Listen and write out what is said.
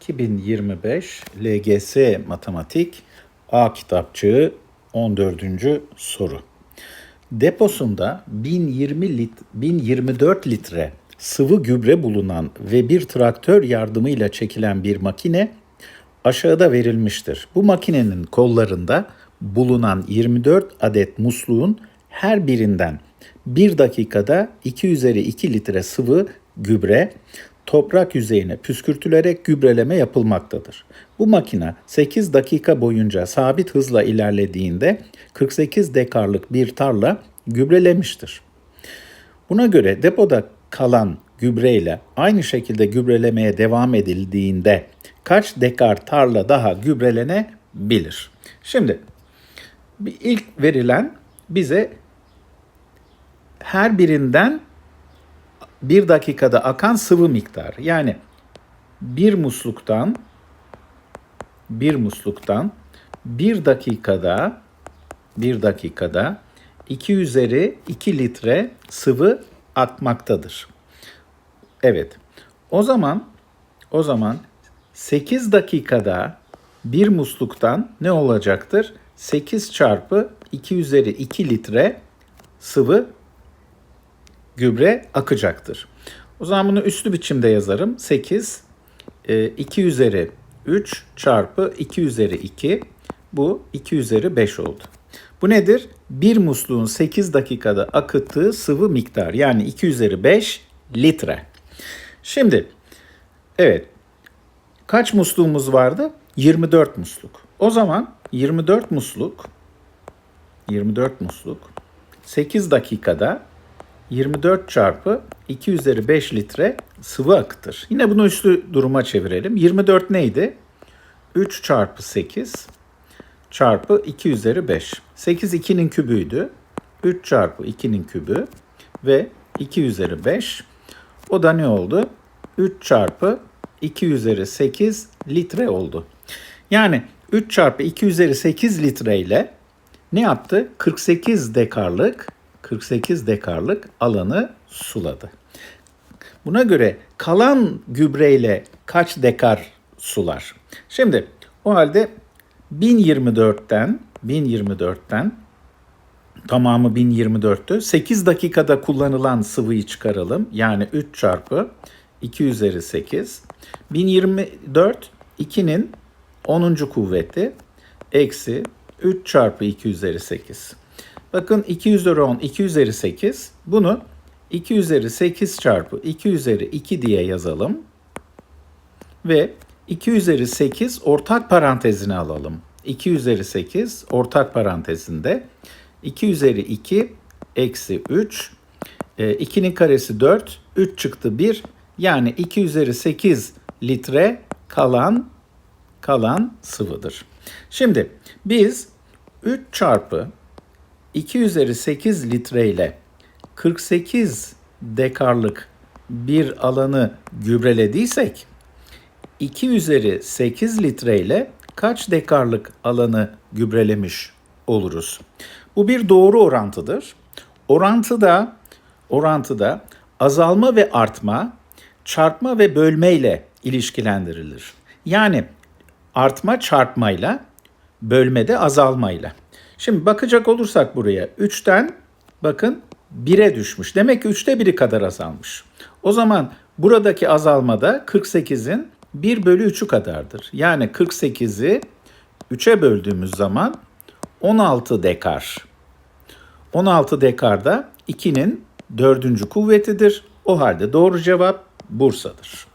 2025 LGS Matematik A kitapçığı 14. soru. Deposunda 1020 lit 1024 litre sıvı gübre bulunan ve bir traktör yardımıyla çekilen bir makine aşağıda verilmiştir. Bu makinenin kollarında bulunan 24 adet musluğun her birinden 1 dakikada 2 üzeri 2 litre sıvı gübre toprak yüzeyine püskürtülerek gübreleme yapılmaktadır. Bu makine 8 dakika boyunca sabit hızla ilerlediğinde 48 dekarlık bir tarla gübrelemiştir. Buna göre depoda kalan gübreyle aynı şekilde gübrelemeye devam edildiğinde kaç dekar tarla daha gübrelenebilir? Şimdi ilk verilen bize her birinden bir dakikada akan sıvı miktarı. Yani bir musluktan bir musluktan bir dakikada bir dakikada 2 üzeri 2 litre sıvı akmaktadır. Evet. O zaman o zaman 8 dakikada bir musluktan ne olacaktır? 8 çarpı 2 üzeri 2 litre sıvı gübre akacaktır. O zaman bunu üslü biçimde yazarım. 8 2 üzeri 3 çarpı 2 üzeri 2 bu 2 üzeri 5 oldu. Bu nedir? Bir musluğun 8 dakikada akıttığı sıvı miktar yani 2 üzeri 5 litre. Şimdi evet kaç musluğumuz vardı? 24 musluk. O zaman 24 musluk 24 musluk 8 dakikada 24 çarpı 2 üzeri 5 litre sıvı akıtır. Yine bunu üslü duruma çevirelim. 24 neydi? 3 çarpı 8 çarpı 2 üzeri 5. 8 2'nin kübüydü. 3 çarpı 2'nin kübü ve 2 üzeri 5. O da ne oldu? 3 çarpı 2 üzeri 8 litre oldu. Yani 3 çarpı 2 üzeri 8 litre ile ne yaptı? 48 dekarlık 48 dekarlık alanı suladı. Buna göre kalan gübreyle kaç dekar sular? Şimdi o halde 1024'ten 1024'ten tamamı 1024'tü. 8 dakikada kullanılan sıvıyı çıkaralım. Yani 3 çarpı 2 üzeri 8. 1024 2'nin 10. kuvveti eksi 3 çarpı 2 üzeri 8. Bakın 2 üzeri 10, 2 üzeri 8. Bunu 2 üzeri 8 çarpı 2 üzeri 2 diye yazalım. Ve 2 üzeri 8 ortak parantezine alalım. 2 üzeri 8 ortak parantezinde 2 üzeri 2 eksi 3. 2'nin karesi 4. 3 çıktı 1. Yani 2 üzeri 8 litre kalan kalan sıvıdır. Şimdi biz 3 çarpı 2 üzeri 8 litre ile 48 dekarlık bir alanı gübrelediysek 2 üzeri 8 litre ile kaç dekarlık alanı gübrelemiş oluruz? Bu bir doğru orantıdır. Orantıda orantıda azalma ve artma çarpma ve bölme ile ilişkilendirilir. Yani artma çarpmayla, bölme de azalmayla. Şimdi bakacak olursak buraya 3'ten bakın 1'e düşmüş. Demek ki 3'te 1'i kadar azalmış. O zaman buradaki azalmada 48'in 1 bölü 3'ü kadardır. Yani 48'i 3'e böldüğümüz zaman 16 dekar. 16 dekar da 2'nin dördüncü kuvvetidir. O halde doğru cevap Bursa'dır.